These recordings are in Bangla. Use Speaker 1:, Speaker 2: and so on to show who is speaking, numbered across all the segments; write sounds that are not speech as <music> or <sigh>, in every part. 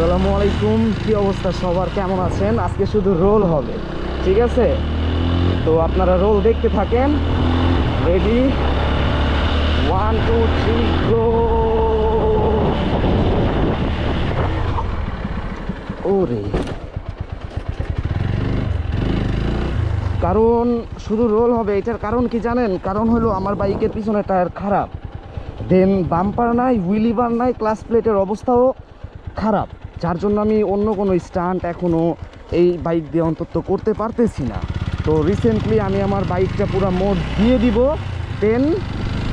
Speaker 1: আসসালামু আলাইকুম। কি অবস্থা সবার? কেমন আছেন? আজকে শুধু রোল হবে, ঠিক আছে? তো আপনারা রোল দেখতে থাকেন। Ready one two three go ওরে। কারণ শুধু রোল হবে, এটার কারণ কি জানেন? কারণ হলো আমার বাইকের পিছনে টায়ার খারাপ। দেন বাম্পার নাই হুইলি বার নাই ক্লাস প্লেটের অবস্থাও খারাপ। যার জন্য আমি অন্য কোনো স্টান্ট এখনও এই বাইক দিয়ে অন্তত করতে পারতেছি না। তো রিসেন্টলি আমি আমার বাইকটা পুরো মোড দিয়ে দিব দেন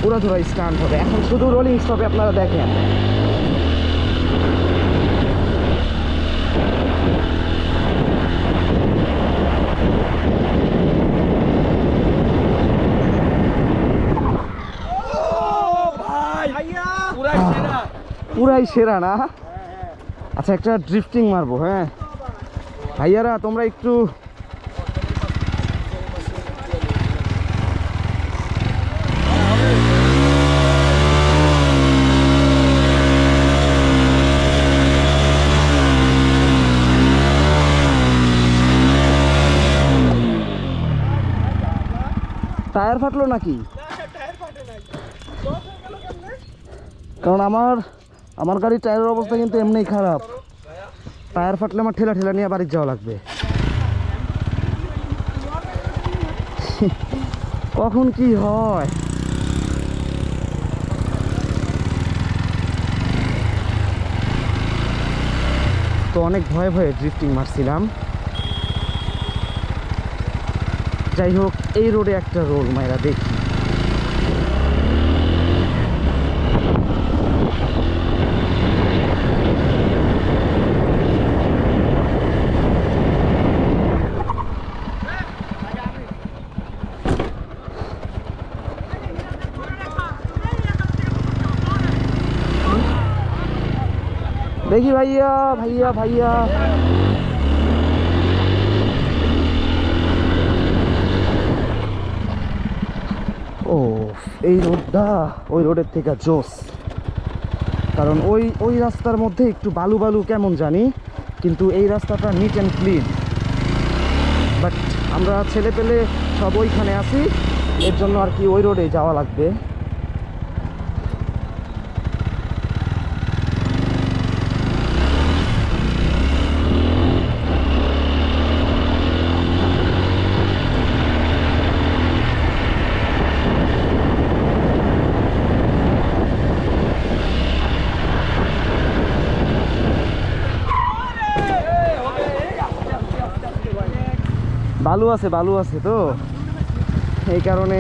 Speaker 1: পুরো ধরো স্টান্ট হবে। এখন শুধু রোলিং স্টপে আপনারা দেখেন। পুরাই সেরা না? আচ্ছা একটা ড্রিফটিং মারবো হ্যাঁ? ভাইয়ারা তোমরা একটু টায়ার ফাটলো নাকি? কারণ আমার আমার গাড়ির টায়ারের অবস্থা কিন্তু এমনিই খারাপ। টায়ার ফাটলে আমার ঠেলা ঠেলা নিয়ে বাড়ি যাওয়া লাগবে। কখন কি হয়? তো অনেক ভয়ে ভয়ে ড্রিফটিং মারছিলাম। যাই হোক, এই রোডে একটা রোল মায়েরা দেখি। দেখি ভাইয়া ভাইয়া ভাইয়া ও এই রোডটা, ওই রোডের থেকে জোস। কারণ ওই ওই রাস্তার মধ্যে একটু বালু বালু কেমন জানি, কিন্তু এই রাস্তাটা নিট অ্যান্ড ক্লিন বাট আমরা ছেলে পেলে সব ওইখানে আছি, এর জন্য আর কি ওই রোডে যাওয়া লাগবে। বালু আছে বালু আছে তো। এই কারণে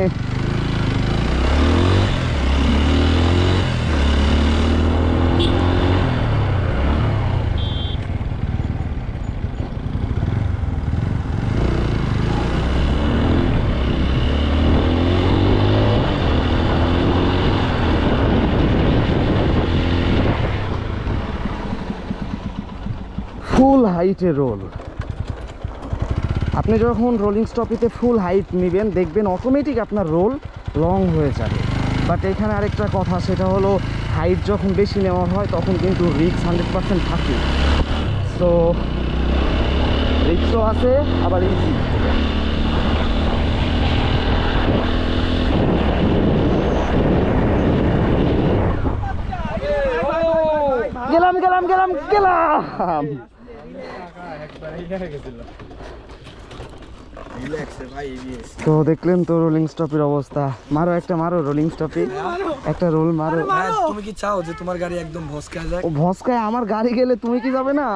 Speaker 1: ফুল হাইটে রোল। আপনি যখন রোলিং স্টপিতে ফুল হাইট নেবেন, দেখবেন অটোমেটিক আপনার রোল লং হয়ে যাবে। বাট এখানে আরেকটা কথা, সেটা হলো হাইট যখন বেশি নেওয়া হয়, তখন কিন্তু রিক্স হান্ড্রেড পার্সেন্ট থাকে। সো রিক্সও আছে, আবার ইজি গেলাম গেলাম গেলাম গেলাম। তো দেখলেন তো রোলিং স্টপের অবস্থা। মারো একটা মারো রোলিং স্টপে একটা রোল মারো।
Speaker 2: হ্যাঁ, তুমি কি চাও যে তোমার গাড়ি একদম ভস্কায় যায়
Speaker 1: ও ভস্কায় আমার গাড়ি গেলে তুমি কি যাবে না?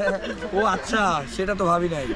Speaker 1: <laughs>
Speaker 2: ও আচ্ছা সেটা তো ভাবি নাই।